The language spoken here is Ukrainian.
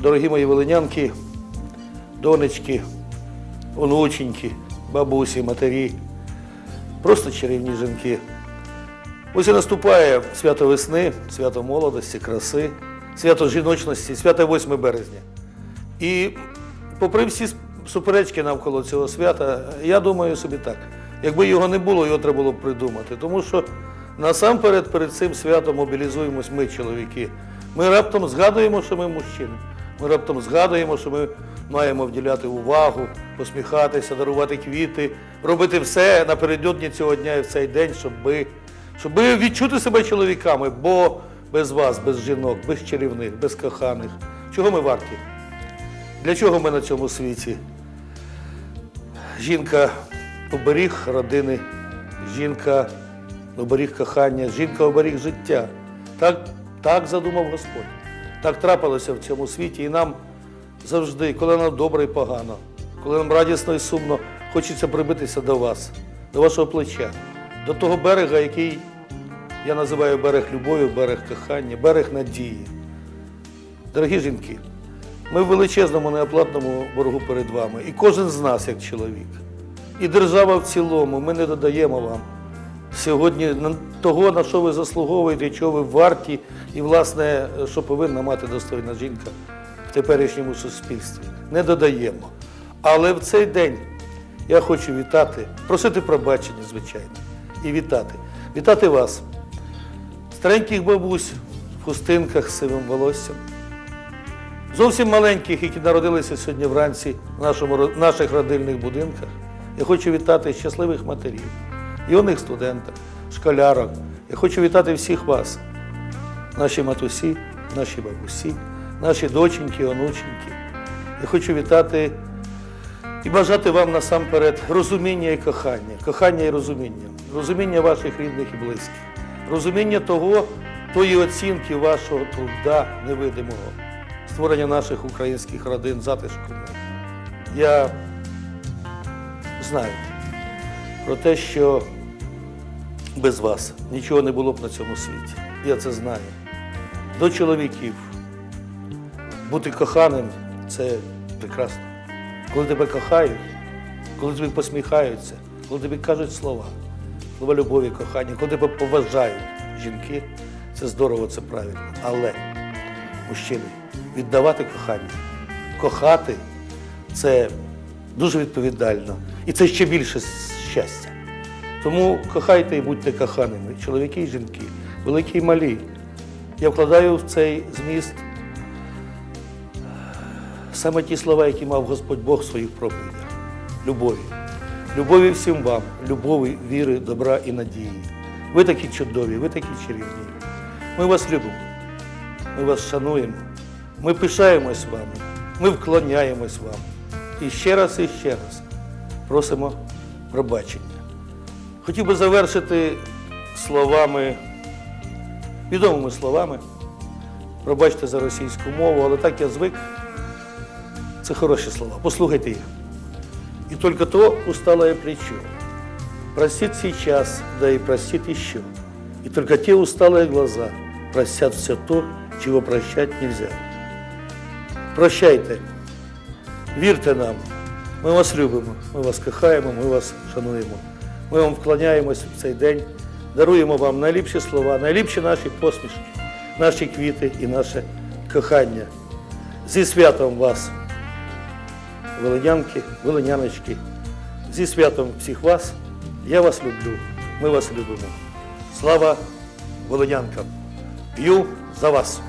дорогі мої волинянки, донечки, онученьки, бабусі, матері, просто чарівні жінки. Ось і наступає свято весни, свято молодості, краси, свято жіночності, свято 8 березня. І попри всі суперечки навколо цього свята, я думаю собі так, якби його не було, його треба було б придумати. Тому що насамперед перед цим святом мобілізуємось ми, чоловіки. Ми раптом згадуємо, що ми мужчини. Ми раптом згадуємо, що ми маємо вділяти увагу, посміхатися, дарувати квіти, робити все напередодні цього дня і в цей день, щоб щоб відчути себе чоловіками, бо без вас, без жінок, без чарівних, без коханих. Чого ми варті? Для чого ми на цьому світі? Жінка оберіг родини, жінка оберіг кохання, жінка оберіг життя. Так, так задумав Господь. Так трапилося в цьому світі, і нам завжди, коли нам добре і погано, коли нам радісно і сумно, хочеться прибитися до вас, до вашого плеча, до того берега, який я називаю берег любові, берег кохання, берег надії. Дорогі жінки, ми в величезному неоплатному боргу перед вами. І кожен з нас, як чоловік, і держава в цілому, ми не додаємо вам сьогодні того, на що ви заслуговуєте, чого ви варті, і, власне, що повинна мати достойна жінка в теперішньому суспільстві. Не додаємо. Але в цей день я хочу вітати, просити пробачення, звичайно, і вітати. Вітати вас, стареньких бабусь в хустинках з сивим волоссям, зовсім маленьких, які народилися сьогодні вранці в наших родильних будинках. Я хочу вітати щасливих матерів, юних студенток, школярок. Я хочу вітати всіх вас, наші матусі, наші бабусі, наші доченьки, онученьки. Я хочу вітати і бажати вам насамперед розуміння і кохання, кохання і розуміння, розуміння ваших рідних і близьких, розуміння того, тої оцінки вашого труда невидимого, створення наших українських родин, затишку. Я знаю про те, що без вас нічого не було б на цьому світі. Я це знаю. До чоловіків бути коханим це прекрасно. Коли тебе кохають, коли тобі посміхаються, коли тобі кажуть слова, слова любові, кохання, коли тебе поважають жінки, це здорово, це правильно. Але, мужчини, віддавати кохання, кохати це дуже відповідально. І це ще більше щастя. Тому кохайте і будьте коханими, чоловіки і жінки, великі і малі. Я вкладаю в цей зміст саме ті слова, які мав Господь Бог в своїх проповідях. Любові. Любові всім вам, любові, віри, добра і надії. Ви такі чудові, ви такі чарівні. Ми вас любимо, ми вас шануємо, ми пишаємось вами, ми вклоняємось вам. І ще раз і ще раз просимо пробачення. Хотів би завершити словами, відомими словами. Пробачте за російську мову, але так я звик. Це хороші слова. Послухайте їх. И только то усталое плечо простит сейчас, да и простит еще. И только те усталые глаза простят все то, чего прощать нельзя. Прощайте, вірте нам, ми вас любимо, ми вас кохаємо, ми вас шануємо. Ми вам вклоняємось в цей день, даруємо вам найліпші слова, найліпші наші посмішки, наші квіти і наше кохання. Зі святом вас! Волинянки, волиняночки, зі святом всіх вас. Я вас люблю, ми вас любимо. Слава волинянкам! П'ю за вас!